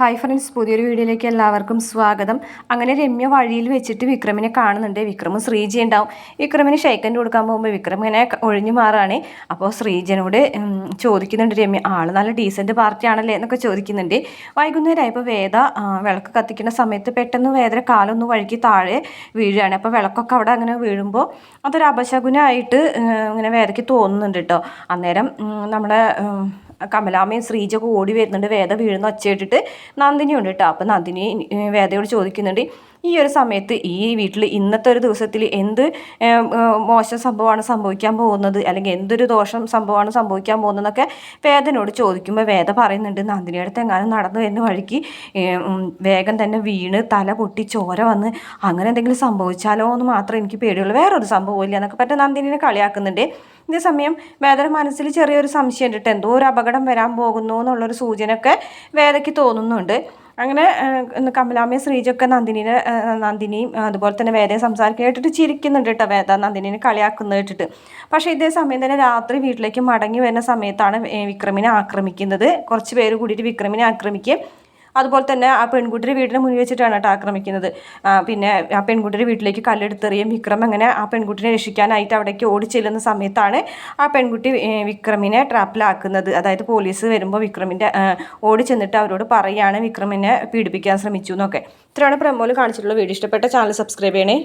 Hi friends പുതിയൊരു വീഡിയോയിലേക്ക് എല്ലാവർക്കും സ്വാഗതം. അങ്ങനെ രമ്യ വഴിയിൽ വെച്ചിട്ട് വിക്രമിനെ കാണുന്നുണ്ട്. വിക്രമും ശ്രീജി ഉണ്ടാവും. വിക്രമിന് ഷെയ്ക്കൻഡ് കൊടുക്കാൻ പോകുമ്പോൾ വിക്രം ഇങ്ങനെ ഒഴിഞ്ഞു മാറാണ്. അപ്പോൾ ശ്രീജനോട് ചോദിക്കുന്നുണ്ട് രമ്യ ആൾ നല്ല ഡീസന്റ് പാർട്ടിയാണല്ലേ എന്നൊക്കെ ചോദിക്കുന്നുണ്ട്. വൈകുന്നേരമായപ്പോൾ വേദ വിളക്ക് കത്തിക്കുന്ന സമയത്ത് പെട്ടെന്ന് വേദന കാലൊന്ന് വഴുക്കി താഴെ വീഴുകയാണ്. അപ്പോൾ വിളക്കൊക്കെ അവിടെ അങ്ങനെ വീഴുമ്പോൾ അതൊരു അപശകുനായിട്ട് ഇങ്ങനെ വേദയ്ക്ക് തോന്നുന്നുണ്ട് കേട്ടോ അന്നേരം നമ്മുടെ കമലാമ്മയും ശ്രീജൊക്കെ ഓടി വരുന്നുണ്ട്. വേദ വീഴുന്ന ഒച്ചയിട്ടിട്ട് നന്ദിനിയുണ്ട് കേട്ടോ അപ്പം നന്ദിനി വേദയോട് ചോദിക്കുന്നുണ്ട് ഈ ഒരു സമയത്ത് ഈ വീട്ടിൽ ഇന്നത്തെ ഒരു ദിവസത്തിൽ എന്ത് മോശം സംഭവമാണ് സംഭവിക്കാൻ പോകുന്നത്? അല്ലെങ്കിൽ എന്തൊരു ദോഷം സംഭവമാണ് സംഭവിക്കാൻ പോകുന്നതെന്നൊക്കെ വേദനോട് ചോദിക്കുമ്പോൾ വേദ പറയുന്നുണ്ട് നന്ദിനിയുടെ എങ്ങാനും നടന്നു വരുന്ന വഴിക്ക് വേഗം തന്നെ വീണ് തല പൊട്ടി ചോര വന്ന് അങ്ങനെ എന്തെങ്കിലും സംഭവിച്ചാലോ എന്ന് മാത്രമേ എനിക്ക് പേടിയുള്ളൂ. വേറൊരു സംഭവമില്ല എന്നൊക്കെ പറ്റ നന്ദിനിനെ കളിയാക്കുന്നുണ്ട്. ഇതേ സമയം വേദന മനസ്സിൽ ചെറിയൊരു സംശയം ഉണ്ട് എന്തോ ഒരു അപകടം വരാൻ പോകുന്നു എന്നുള്ളൊരു സൂചനയൊക്കെ വേദയ്ക്ക് തോന്നുന്നുണ്ട്. അങ്ങനെ കമലാമ്മയും ശ്രീജൊക്കെ നന്ദിനിനെ നന്ദിനിയും അതുപോലെ തന്നെ വേദയെ സംസാരിക്കാൻ കേട്ടിട്ട് ചിരിക്കുന്നുണ്ട് കേട്ടോ വേദ നന്ദിനിനെ കളിയാക്കുന്നത് കേട്ടിട്ട്. പക്ഷേ ഇതേ സമയം തന്നെ രാത്രി വീട്ടിലേക്ക് മടങ്ങി വരുന്ന സമയത്താണ് വിക്രമിനെ ആക്രമിക്കുന്നത്. കുറച്ച് പേര് കൂടിയിട്ട് വിക്രമിനെ ആക്രമിക്കുകയും അതുപോലെ തന്നെ ആ പെൺകുട്ടിയുടെ വീടിന് മുന്നിൽ വെച്ചിട്ടാണ് കേട്ടോ ആക്രമിക്കുന്നത്. പിന്നെ ആ പെൺകുട്ടിയുടെ വീട്ടിലേക്ക് കല്ലെടുത്തെറിയും. വിക്രം അങ്ങനെ ആ പെൺകുട്ടിനെ രക്ഷിക്കാനായിട്ട് അവിടേക്ക് ഓടി ചെല്ലുന്ന സമയത്താണ് ആ പെൺകുട്ടി വിക്രമിനെ ട്രാപ്പിലാക്കുന്നത്. അതായത് പോലീസ് വരുമ്പോൾ വിക്രമിന്റെ ഓടി ചെന്നിട്ട് അവരോട് പറയുകയാണ് വിക്രമിനെ പീഡിപ്പിക്കാൻ ശ്രമിച്ചു എന്നൊക്കെ. ഇത്രയാണ് പ്രമോൽ കാണിച്ചിട്ടുള്ള വീഡിയോ. ഇഷ്ടപ്പെട്ട ചാനൽ സബ്സ്ക്രൈബ് ചെയ്യണേ.